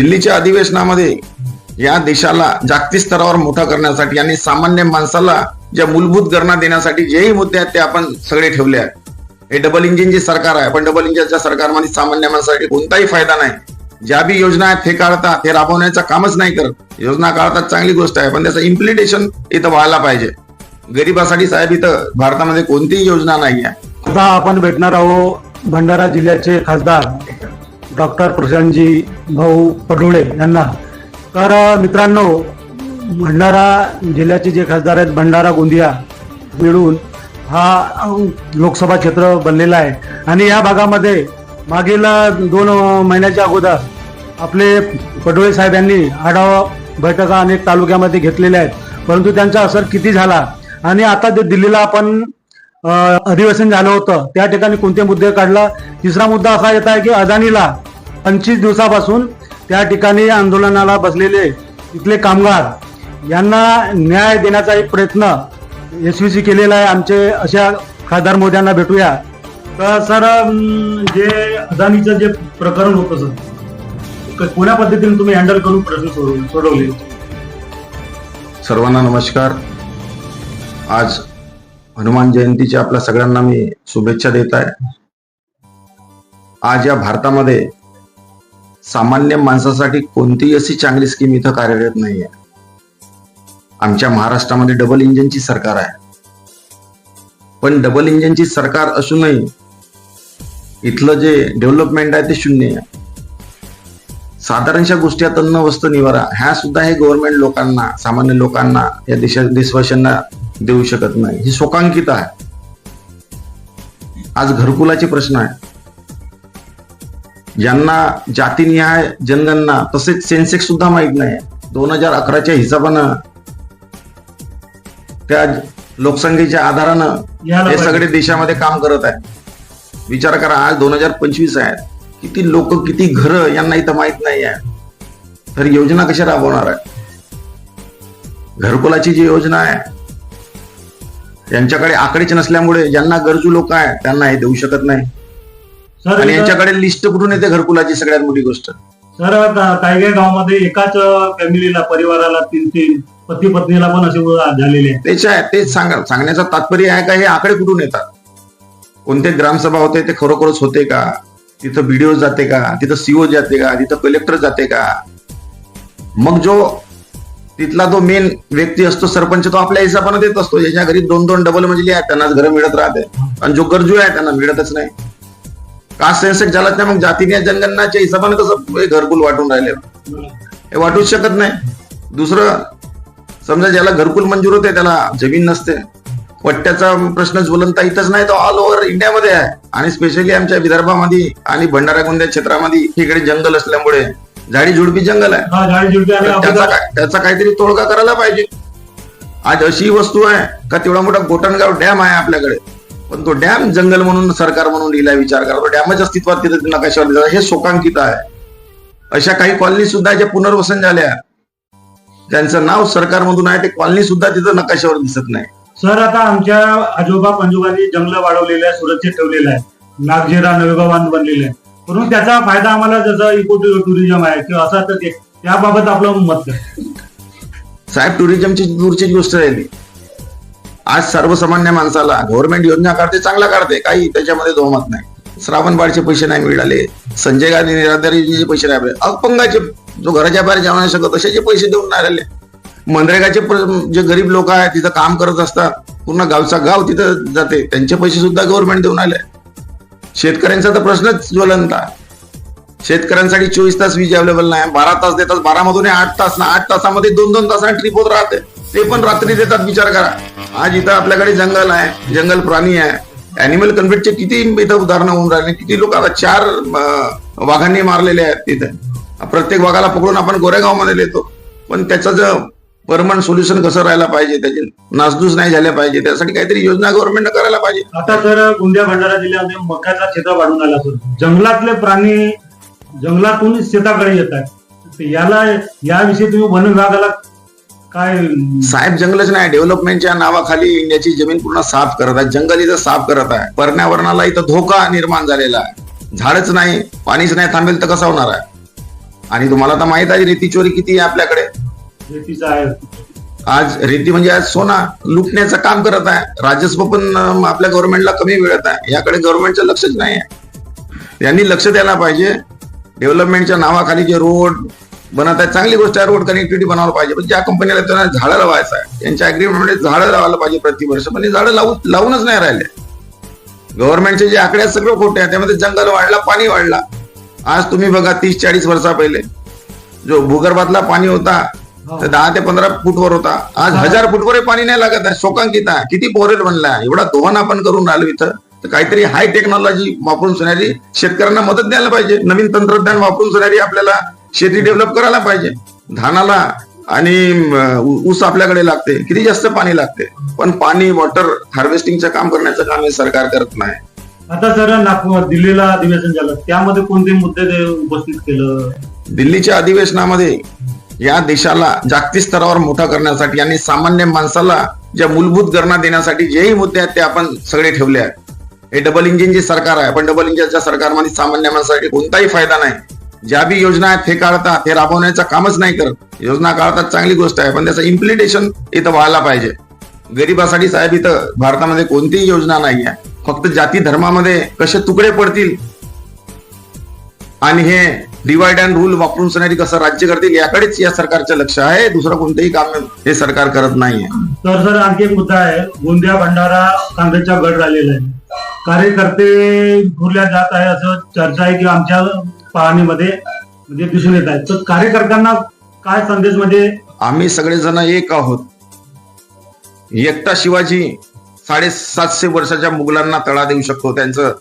दिल्लीच्या अधिवेशनामध्ये या देशाला जागतिक स्तरावर मोठा करण्यासाठी आणि सामान्य माणसाला ज्या मूलभूत गणना देण्यासाठी जेही मुद्दे आहेत ते आपण सगळे ठेवले आहेत. हे डबल इंजिनचे सरकार आहे पण डबल इंजिनच्या सरकारमध्ये सामान्य माणसासाठी कोणताही फायदा नाही. ज्या बी योजना आहेत ते काढतात ते राबवण्याचं कामच नाही करत. योजना काढतात चांगली गोष्ट आहे पण त्याचं इम्प्लिटेशन इथं व्हायला पाहिजे. गरिबासाठी साहेब इथं भारतामध्ये कोणतीही योजना नाही आहे आता आपण भेटणार आहोत भंडारा जिल्ह्याचे खासदार. डॉक्टर प्रशांतजी भाऊ पडोळे यांना. तर मित्रांनो भंडारा जिल्ह्याचे जे खासदार आहेत भंडारा गोंदिया मिळून हा लोकसभा क्षेत्र बनलेला आहे. आणि या भागामध्ये मागील दोन महिन्याच्या अगोदर आपले पडोळे साहेब यांनी आढावा बैठका अनेक तालुक्यामध्ये घेतलेल्या आहेत. परंतु त्यांचा असर किती झाला? आणि आता जे दिल्लीला आपण अधिवेशन झालं होतं त्या ठिकाणी कोणते मुद्दे काढला? तिसरा मुद्दा असा येत आहे की अदानीला पंचवीस दिवसापासून त्या ठिकाणी आंदोलनाला बसलेले तिथले कामगार यांना न्याय देण्याचा एक प्रयत्न यशस्वी केलेला आहे. आमचे अशा खासदार मोद्यांना भेटूया. तर सर जे अदानीचं जे प्रकरण होतं सर कोण्या पद्धतीने तुम्ही हँडल करून प्रश्न सोडवले सोडवले? सर्वांना नमस्कार. आज हनुमान जयंतीच्या आपल्या सगळ्यांना मी शुभेच्छा देत आहे. आज या भारतामध्ये सामान्य माणसासाठी कोणतीही अशी चांगली स्कीम इथं कार्यरत नाही आहे आमच्या महाराष्ट्रामध्ये डबल इंजिनची सरकार आहे. पण डबल इंजिनची सरकार असूनही इथलं जे डेव्हलपमेंट आहे ते शून्य आहे. साधारणशा गोष्टी आता अन्न वस्त्र निवारा ह्या सुद्धा हे गव्हर्नमेंट लोकांना सामान्य लोकांना या देशा देशवासियांना देऊ शकत नाही. ही शोकांकित आहे. आज घरकुलाचे प्रश्न आहे ज्यांना जातीनिहाय जनगणना तसेच सेन्सेक्स सुद्धा माहीत नाही. दोन हजार अकराच्या हिसाबानं त्या लोकसंख्येच्या आधारानं हे. सगळे देशामध्ये काम करत आहे विचार करा आज दोन हजार पंचवीस आहे. किती लोक किती घर यांना इथं माहीत नाही आहे. तर योजना कशा राबवणार आहे घरकुलाची जी योजना आहे यांच्याकडे आकडेच नसल्यामुळे ज्यांना गरजू लोक आहेत त्यांना हे देऊ शकत नाही. सर आणि यांच्याकडे लिस्ट कुठून येते घरकुलाची सगळ्यात मोठी गोष्ट? सर तायगे गावामध्ये एकाच फॅमिलीला परिवाराला तीन तीन पती पत्नीला पण असे झालेले तेच आहे तेच सांगा सांगण्याचं तात्पर्य आहे का? हे आकडे कुठून येतात? कोणते ग्रामसभा होते ते खरोखरच होते का? तिथं बीडीओ जाते का? तिथं सीओ जाते का? तिथं कलेक्टर जाते का? मग जो तिथला तो मेन व्यक्ती असतो सरपंच तो आपल्या हिसाबाने देत असतो. ज्याच्या घरी दोन दोन डबल मजली आहेत त्यांनाच घर मिळत राहते. आणि जो गरजू आहे त्यांना मिळतच नाही. कास्ट सेन्सेक्स झालाच नाही मग जातीने जनगणनाच्या हिशोबाने कसं घरकुल वाटून राहिले? हे वाटूच शकत नाही. दुसरं समजा ज्याला घरकुल मंजूर होते त्याला जमीन नसते. पट्ट्याचा प्रश्न ज्वलंत इथंच नाही तो ऑल ओव्हर इंडियामध्ये आहे. आणि स्पेशली आमच्या विदर्भामध्ये आणि भंडारा गोंदिया क्षेत्रामध्ये इकडे जंगल असल्यामुळे. झाडी झुडपी जंगल आहे. हा त्याचा त्याचा काहीतरी तोडगा करायला पाहिजे. आज अशी वस्तू आहे का तेवढा मोठा गोटणगाव डॅम आहे आपल्याकडे. पण तो डॅम जंगल म्हणून सरकार म्हणून लिहिला विचार करा. तो डॅमच अस्तित्वात तिथे नकाशावर हे शोकांकित आहे. अशा काही कॉलनी सुद्धा ज्या पुनर्वसन झाल्या त्यांचं नाव सरकारमधून आहे ते कॉलनी सुद्धा तिथं नकाशावर दिसत नाही. सर आता आमच्या आजोबा पंजोबांनी जंगल वाढवलेले आहे सुरक्षित ठेवलेलं आहे नागझेरा नवेगावान बनलेलं आहे म्हणून त्याचा फायदा आम्हाला जसं इको टुरिझम आहे किंवा असं तर त्याबाबत आपलं मत साहेब टुरिझमची दूरची गोष्ट राहिली आज सर्वसामान्य माणसाला गव्हर्नमेंट योजना काढते चांगला काढते. काही त्याच्यामध्ये दोमत नाही. श्रावणबाळचे पैसे नाही मिळाले. संजय गांधी निराधार योजनेचे पैसे नाही मिळाले. अपंगाचे जो घराच्या बाहेर जाऊ नाही शकत तशाचे पैसे देऊन नाही राहिले. मनरेगाचे जे गरीब लोक आहेत तिथं काम करत असतात. पूर्ण गावचा गाव तिथं जाते. त्यांचे पैसे सुद्धा गव्हर्नमेंट देऊन आले शेतकऱ्यांचा तर प्रश्नच ज्वलंत शेतकऱ्यांसाठी चोवीस तास वीज अवेलेबल नाही. बारा तास देतात. बारा मधून आठ तास ना आठ तासामध्ये दोन दोन तासांना ट्रिप होत राहते. ते पण रात्री देतात विचार करा. आज इथं आपल्याकडे जंगल आहे जंगल प्राणी आहे. अॅनिमल कन्फ्लिक्टचे किती इथं उदाहरणं होऊन राहिले. किती लोक आता चार वाघांनी मारलेले आहेत तिथं. प्रत्येक वाघाला पकडून आपण गोरेगावमध्ये देतो पण त्याचं जर परमनंट सोल्युशन कसं राहायला पाहिजे त्याची नासधूस नाही झाल्या पाहिजे. त्यासाठी काहीतरी योजना गव्हर्नमेंट करायला पाहिजे. आता तर गोंदिया भंडारा जिल्ह्यामध्ये मक्याचा शेता वाढून आला असून जंगलातले प्राणी जंगलातून शेताकडे येत आहेत. याला याविषयी तुम्ही वन विभागाला काय? साहेब जंगलच नाही. डेव्हलपमेंटच्या नावाखाली इंडियाची जमीन पूर्ण साफ करत आहे. जंगल इथं साफ करत आहे. पर्यावरणाला इथं धोका निर्माण झालेला आहे. झाडच नाही पाणीच नाही थांबेल तर कसं होणार आहे? आणि तुम्हाला तर माहीत आहे रेती चोरी किती आहे आपल्याकडे? आहे. आज रेती म्हणजे आज सोना लुटण्याचं काम करत आहे. राजस्व पण आपल्या गव्हर्नमेंटला कमी मिळत आहे. याकडे गव्हर्नमेंटचं लक्षच नाही आहे. यांनी लक्ष द्यायला पाहिजे. डेव्हलपमेंटच्या नावाखाली जे रोड बनत आहे चांगली गोष्ट आहे रोड कनेक्टिव्हिटी बनवायला पाहिजे. पण ज्या कंपनीला त्यांना झाडं लावायचं आहे यांच्या अग्रीमेंटमध्ये झाडं लावायला पाहिजे प्रतिवर्ष पण हे झाडं लावू लावूनच नाही राहिले. गव्हर्नमेंटचे जे आकडे आहेत सगळं खोटे आहे त्यामध्ये जंगल वाढला पाणी वाढला. आज तुम्ही बघा तीस चाळीस वर्षा पहिले. जो भूगर्भातला पाणी होता तर दहा ते पंधरा फूटवर होता. आज हजार फूटवर पाणी नाही लागत आहे. शोकांकित आहे. किती बोरेल बनला एवढा दोहन आपण करून राहिलो इथं. तर काहीतरी हाय टेक्नॉलॉजी वापरून सोनारी शेतकऱ्यांना मदत द्यायला पाहिजे. नवीन तंत्रज्ञान वापरून सोनारी आपल्याला शेती डेव्हलप करायला पाहिजे. धानाला आणि ऊस आपल्याकडे लागते. किती जास्त पाणी लागते. पण पाणी वॉटर हार्वेस्टिंगचं काम करण्याचं काम हे सरकार करत नाही. आता सर नागपूर दिल्लीला अधिवेशन झालं. त्यामध्ये कोणते मुद्दे उपस्थित केलं? दिल्लीच्या अधिवेशनामध्ये या देशाला जागतिक स्तरावर मोठा करण्यासाठी आणि सामान्य माणसाला ज्या मूलभूत गणना देण्यासाठी जेही मुद्दे आहेत ते आपण सगळे ठेवले आहेत. हे डबल इंजिनची सरकार आहे पण डबल इंजिनच्या सरकारमध्ये सामान्य माणसासाठी कोणताही फायदा नाही. ज्या बी योजना आहेत ते काढतात ते राबवण्याचं कामच नाही करत. योजना काढतात चांगली गोष्ट आहे पण त्याचं इम्प्लिमेंटेशन इथं व्हायला पाहिजे. गरिबासाठी साहेब इथं भारतामध्ये कोणतीही योजना नाही आहे. फक्त जाती धर्मामध्ये कसे तुकडे पडतील? आणि हे डिवाइड अँड रूल वापरून सणारी कसं राज्य करतील याकडेच या सरकारचं लक्ष आहे. दुसरं कोणतंही काम हे सरकार करत नाहीये. तर सर आणखी एक मुद्दा आहे. गोंदिया भंडारा काँग्रेसचा गड राहिलेला आहे. कार्यकर्ते घुरल्या जात आहे असं चर्चा आहे की आमच्या पाहणीमध्ये म्हणजे दिसून येत आहेत. तर कार्यकर्त्यांना काय संदेश म्हणजे आम्ही सगळेजण एक आहोत. एकटा शिवाजी साडेसातशे वर्षाच्या मुघलांना तळा देऊ शकतो. त्यांचं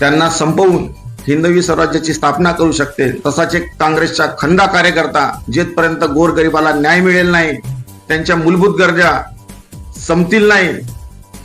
त्यांना संपवून हिंदवी स्वराज्याची स्थापना करू शकते. तसाच एक काँग्रेसचा खंदा कार्यकर्ता जेथपर्यंत गोरगरिबाला न्याय मिळेल नाही त्यांच्या मूलभूत गरजा संपतील नाही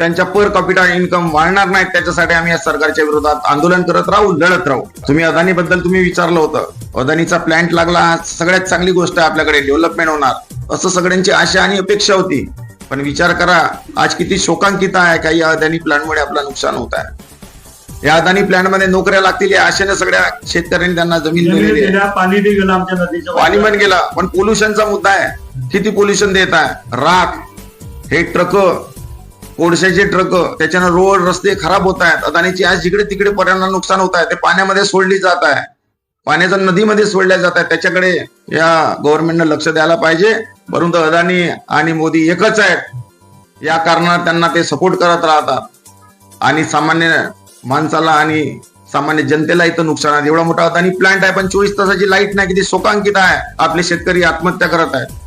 त्यांच्या पर कॅपिटल इन्कम वाढणार नाहीत त्याच्यासाठी आम्ही या सरकारच्या विरोधात आंदोलन करत राहू लढत राहू. तुम्ही अदानी बद्दल तुम्ही विचारलं होतं. अदानीचा प्लॅन्ट लागला सगळ्यात चांगली गोष्ट आहे आपल्याकडे डेव्हलपमेंट होणार. असं सगळ्यांची आशा आणि अपेक्षा होती. पण विचार करा आज किती शोकांकित आहे काही या अदानी प्लॅन्टमुळे आपलं नुकसान होत आहे. या अदानी प्लॅन्टमध्ये नोकऱ्या लागतील या आशेने सगळ्या शेतकऱ्यांनी त्यांना जमीन दिलेली आहे. नदीच्या पाणी पण गेला पण पोल्युशनचा मुद्दा आहे. किती पोल्युशन देत आहे? राख हे ट्रक कोळशाचे ट्रक त्याच्यानं रोड रस्ते खराब होत आहेत. अदानीची आज जिकडे तिकडे पर्यावरणाला नुकसान होत आहे ते पाण्यामध्ये सोडली जात आहे. पाण्याचं नदीमध्ये सोडल्या जात आहे त्याच्याकडे या गव्हर्नमेंटनं लक्ष द्यायला पाहिजे. परंतु अदानी आणि मोदी एकच आहेत. या कारणात त्यांना ते सपोर्ट करत राहतात. आणि सामान्य माणसाला आणि सामान्य जनतेला इथं नुकसान आहे. एवढा मोठा अदानी प्लांट आहे पण चोवीस तासाची लाइट नाही. किती शोकांकित आहे. आपले शेतकरी आत्महत्या करत आहेत.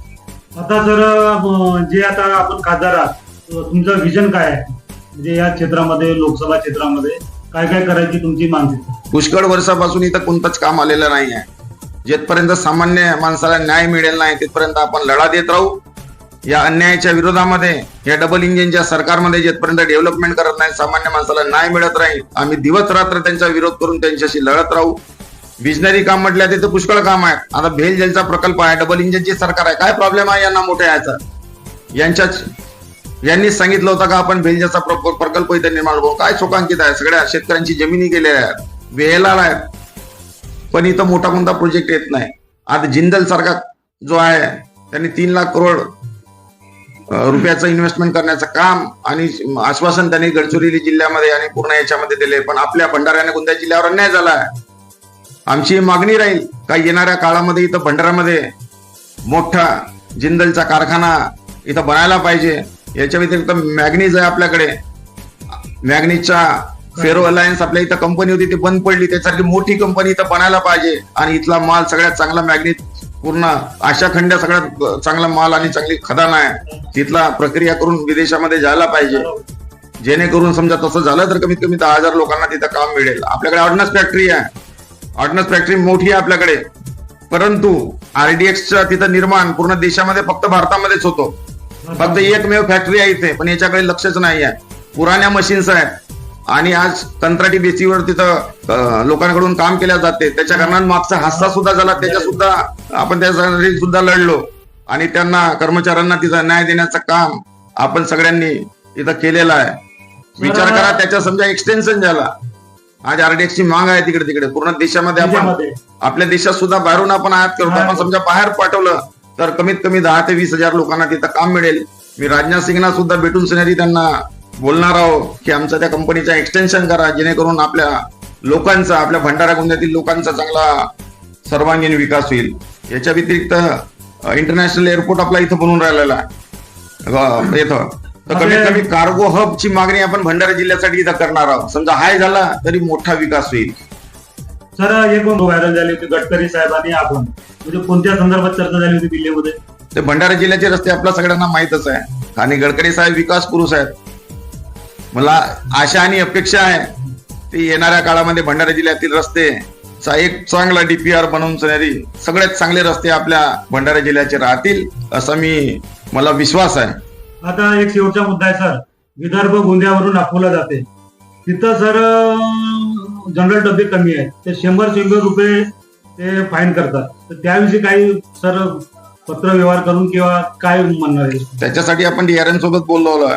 आता जर जे आता आपण खासदार आहात तुमचं विजन काय आहे? म्हणजे या क्षेत्रामध्ये लोकसभा क्षेत्रामध्ये काय काय करायची तुमची मानसिकता? पुष्कळ वर्षापासून इथं कोणतंच काम आलेलं नाही आहे. जेथपर्यंत सामान्य माणसाला न्याय मिळेल नाही तिथपर्यंत आपण लढा देत राहू. या अन्यायाच्या विरोधामध्ये या डबल इंजिनच्या सरकारमध्ये जेथपर्यंत डेव्हलपमेंट करत नाही सामान्य माणसाला न्याय मिळत राहील आम्ही दिवस रात्र त्यांचा विरोध करून त्यांच्याशी लढत राहू. विजनरी काम म्हटलं तिथं पुष्कळ काम आहे. आता भेल जेलचा प्रकल्प आहे डबल इंजिनची सरकार आहे. काय प्रॉब्लेम आहे यांना मोठ्या याचा यांच्याच यांनी सांगितलं होतं का आपण भेलजेचा प्रकल्प इथे निर्माण करू. काय शोकांकित आहे? सगळ्या शेतकऱ्यांची जमिनी गेलेल्या आहेत वेळेला आहेत. पण इथं मोठा कोणता प्रोजेक्ट येत नाही. आता जिंदल सारखा जो आहे त्यांनी तीन लाख करोड रुपयाचं इन्व्हेस्टमेंट करण्याचं काम आणि आश्वासन त्यांनी गडचिरोली जिल्ह्यामध्ये आणि पूर्ण याच्यामध्ये दिले. पण आपल्या भंडाऱ्याने कोणत्या जिल्ह्यावर अन्याय झाला आहे. आमची मागणी राहील का येणाऱ्या काळामध्ये इथं भंडाऱ्यामध्ये मोठा जिंदलचा कारखाना इथं बनायला पाहिजे? याच्या व्यतिरिक्त मॅग्नीज आहे आपल्याकडे. मॅग्नीजच्या फेरो अलायन्स आपल्या इथं कंपनी होती ती बंद पडली. त्याच्यासाठी मोठी कंपनी इथं बनायला पाहिजे. आणि इथला माल सगळ्यात चांगला मॅग्नीज पूर्ण आशा खंड सगळ्यात चांगला माल आणि चांगली खदान आहे. तिथला प्रक्रिया करून विदेशामध्ये जायला पाहिजे. जेणेकरून समजा तसं झालं तर कमीत कमी दहा हजार लोकांना तिथं काम मिळेल. आपल्याकडे ऑर्डनस फॅक्टरी आहे. ऑर्डनस फॅक्टरी मोठी आहे आपल्याकडे. परंतु आरडीएक्सचं तिथं निर्माण पूर्ण देशामध्ये फक्त भारतामध्येच होतो. फक्त एकमेव फॅक्टरी आहे इथे पण याच्याकडे लक्षच नाही आहे. पुराण्या मशीन्स आहेत. आणि आज कंत्राटी बेसीवर तिथं लोकांकडून काम केल्या जाते. त्याच्या कारणाने मागचा हादसा सुद्धा झाला. त्याच्या सुद्धा आपण त्यासाठी सुद्धा लढलो. आणि त्यांना कर्मचाऱ्यांना तिथं न्याय देण्याचं काम आपण सगळ्यांनी इथं केलेलं आहे. विचार करा त्याच्या समजा एक्सटेन्शन झाला. आज आरडीएक्सची माग आहे तिकडे तिकडे पूर्ण देशामध्ये आपण आपल्या देशात सुद्धा बाहेरून आपण आयात करतो. आपण समजा बाहेर पाठवलं तर कमीत कमी दहा ते वीस हजार लोकांना तिथं काम मिळेल. मी राजनाथ सिंगना सुद्धा भेटून सनेरी त्यांना बोलणार आहोत की आमच्या त्या कंपनीचा एक्सटेन्शन करा जेणेकरून आपल्या लोकांचा आपल्या भंडारा गोंदियातील लोकांचा चांगला सर्वांगीण विकास होईल. याच्या व्यतिरिक्त इंटरनॅशनल एअरपोर्ट आपला इथं बनवून राहिलेला आहे. इथं. तर कमीत कमी कार्गो हबची मागणी आपण भंडारा जिल्ह्यासाठी इथं करणार आहोत. समजा हाय झाला तरी मोठा विकास होईल. सर एक व्हायरल झाली होती? गडकरी साहेबांनी आपण. म्हणजे कोणत्या संदर्भात चर्चा झाली होती दिल्लीमध्ये? ते भंडारा जिल्ह्याचे रस्ते आपल्या सगळ्यांना माहीतच आहे. आणि गडकरी साहेब विकास पुरुष आहेत. मला आशा आणि अपेक्षा आहे ते येणाऱ्या काळामध्ये भंडारा जिल्ह्यातील रस्ते चा एक चांगला डीपीआर बनवून सगळे सगळ्यात चांगले रस्ते आपल्या भंडारा जिल्ह्याचे राहतील असा मी मला विश्वास आहे. आता एक शेवटचा मुद्दा आहे सर. विदर्भ गोंदियावरून अकोला जाते. तिथं सर जनरल डबे कमी आहेत ते शंभर शंभर रुपये ते फाईन करतात. तर त्याविषयी काही सर पत्र व्यवहार करून किंवा काय म्हणणार आहे? त्याच्यासाठी आपण डीआरएम सोबत बोललो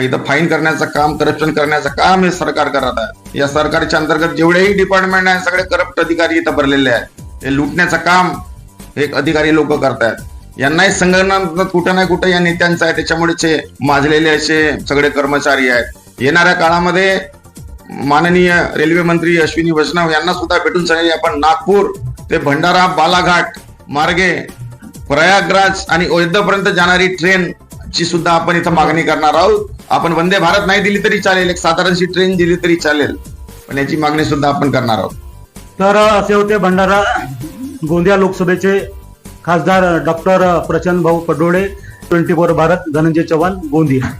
इथं फाईन करण्याचं काम करप्शन करण्याचं काम हे सरकार करत आहे. या सरकारच्या अंतर्गत जेवढेही डिपार्टमेंट आहे सगळे करप्ट अधिकारी इथं भरलेले आहेत. हे लुटण्याचं काम हे अधिकारी लोक करतायत. यांनाही संघटना कुठं ना कुठं या नेत्यांचं आहे. त्याच्यामुळेच माजलेले असे सगळे कर्मचारी आहेत. येणाऱ्या काळामध्ये माननीय रेल्वे मंत्री अश्विनी वैष्णव यांना सुद्धा भेटून सांगितले आपण नागपूर ते भंडारा बालाघाट मार्गे प्रयागराज आणि अयोध्यापर्यंत जाणारी ट्रेन ची सुद्धा आपण इथं मागणी करणार आहोत. आपण वंदे भारत नाही दिली तरी चालेल एक साधारणशी ट्रेन दिली तरी चालेल पण याची मागणी सुद्धा आपण करणार आहोत. तर असे होते भंडारा गोंदिया लोकसभेचे खासदार डॉक्टर प्रचंड भाऊ पडोळे ट्वेंटी फोर भारत धनंजय चव्हाण गोंदिया.